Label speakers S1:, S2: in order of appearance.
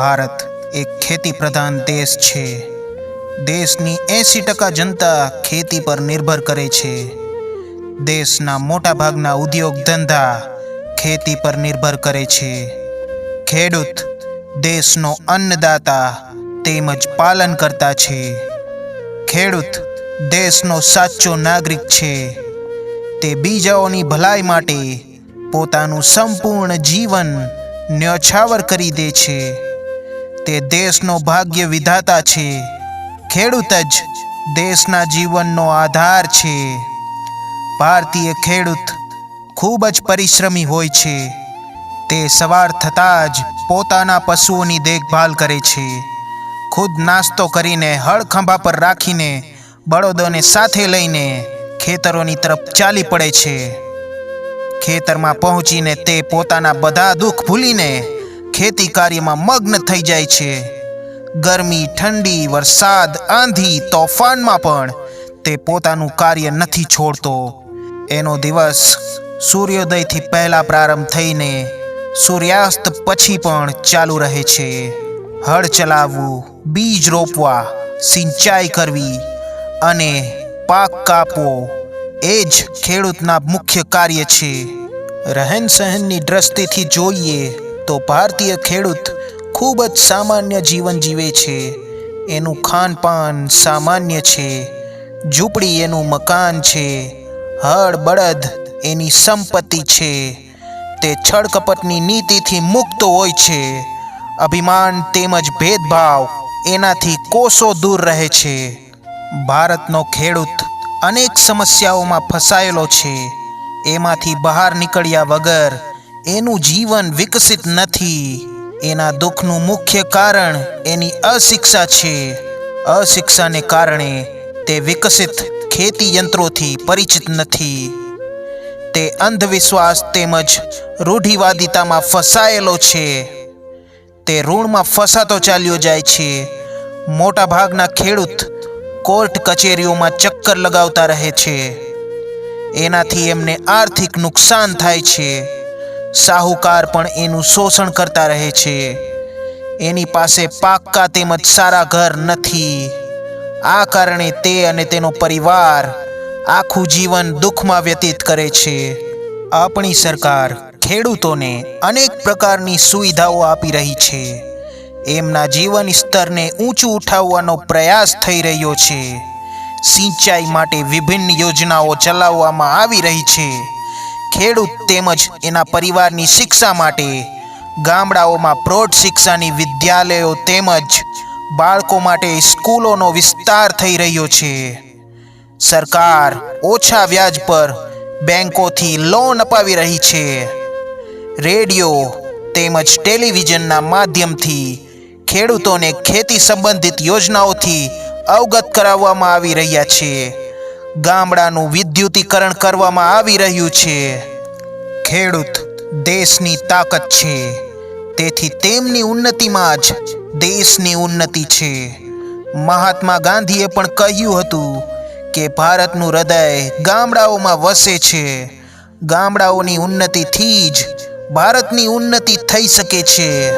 S1: भारत એક ખેતી પ્રધાન દેશ છે. દેશની એંસી ટકા જનતા ખેતી પર નિર્ભર કરે છે. દેશના મોટાભાગના ઉદ્યોગ ધંધા ખેતી પર નિર્ભર કરે છે. ખેડૂત દેશનો અન્નદાતા તેમજ પાલનકર્તા છે. ખેડૂત દેશનો સાચો નાગરિક છે. તે બીજાઓની ભલાઈ માટે પોતાનું સંપૂર્ણ જીવન ન્યોછાવર કરી દે છે. તે દેશનો ભાગ્ય વિધાતા છે. ખેડૂત જ દેશના જીવનનો આધાર છે. ભારતીય ખેડૂત ખૂબ જ પરિશ્રમી હોય છે. તે સવાર થતાં જ પોતાના પશુઓની દેખભાલ કરે છે. ખુદ નાસ્તો કરીને હળખંભા પર રાખીને બળદોને સાથે લઈને ખેતરોની તરફ ચાલી પડે છે. ખેતરમાં પહોંચીને તે પોતાના બધા દુઃખ ભૂલીને ખેતી કાર્યમાં મગ્ન થઈ જાય છે. ગરમી, ઠંડી, વરસાદ, આંધી, તોફાનમાં પણ તે પોતાનું કાર્ય નથી છોડતો. એનો દિવસ સૂર્યોદયથી પહેલા પ્રારંભ થઈને સૂર્યાસ્ત પછી પણ ચાલુ રહે છે. હળ ચલાવવું, બીજ રોપવા, સિંચાઈ કરવી અને પાક કાપવો એ જ ખેડૂતના મુખ્ય કાર્ય છે. રહેન સહેનની દ્રષ્ટિથી જોઈએ તો ભારતીય ખેડૂત ખૂબ જ સામાન્ય જીવન જીવે છે. એનું ખાનપાન સામાન્ય છે. ઝૂંપડી એનું મકાન છે. હળ, બળદ એની સંપત્તિ છે. તે છળકપટની નીતિથી મુક્ત હોય છે. અભિમાન તેમજ ભેદભાવ એનાથી કોસો દૂર રહે છે. ભારતનો ખેડૂત અનેક સમસ્યાઓમાં ફસાયેલો છે. એમાંથી બહાર નીકળ્યા વગર એનું જીવન વિકસિત નથી. એના દુઃખનું મુખ્ય કારણ એની અશિક્ષા છે. અશિક્ષાને કારણે તે વિકસિત ખેતી યંત્રોથી પરિચિત નથી. તે અંધવિશ્વાસ તેમજ રૂઢિવાદિતામાં ફસાયેલો છે. તે ઋણમાં ફસાતો ચાલ્યો જાય છે. મોટાભાગના ખેડૂત કોર્ટ કચેરીઓમાં ચક્કર લગાવતા રહે છે. એનાથી એમને આર્થિક નુકસાન થાય છે. સાહુકાર પણ એનું શોષણ કરતા રહે છે. એની પાસે પાક્કા તેમજ સારા ઘર નથી. આ કારણે તે અને તેનો પરિવાર આખું જીવન દુઃખમાં વ્યતીત કરે છે. આપણી સરકાર ખેડૂતોને અનેક પ્રકારની સુવિધાઓ આપી રહી છે. એમના જીવન સ્તરને ઊંચું ઉઠાવવાનો પ્રયાસ થઈ રહ્યો છે. સિંચાઈ માટે વિભિન્ન યોજનાઓ ચલાવવામાં આવી રહી છે. ખેડૂત તેમજ એના પરિવારની શિક્ષા માટે ગામડાઓમાં પ્રૌઢ શિક્ષાની વિદ્યાલયો તેમજ બાળકો માટે સ્કૂલોનો વિસ્તાર થઈ રહ્યો છે. સરકાર ઓછા વ્યાજ પર બેંકોથી લોન અપાવી રહી છે. રેડિયો તેમજ ટેલિવિઝનના માધ્યમથી ખેડૂતોને ખેતી સંબંધિત યોજનાઓથી અવગત કરાવવામાં આવી રહ્યા છે. ગામડાનું વિદ્યુતીકરણ કરવામાં આવી રહ્યું છે. ખેડૂત દેશની તાકાત છે. તેથી તેમની ઉન્નતિમાં જ દેશની ઉન્નતિ છે. મહાત્મા ગાંધીએ પણ કહ્યું હતું કે ભારતનું હૃદય ગામડાઓમાં વસે છે. ગામડાઓની ઉન્નતિથી જ ભારતની ઉન્નતિ થઈ શકે છે.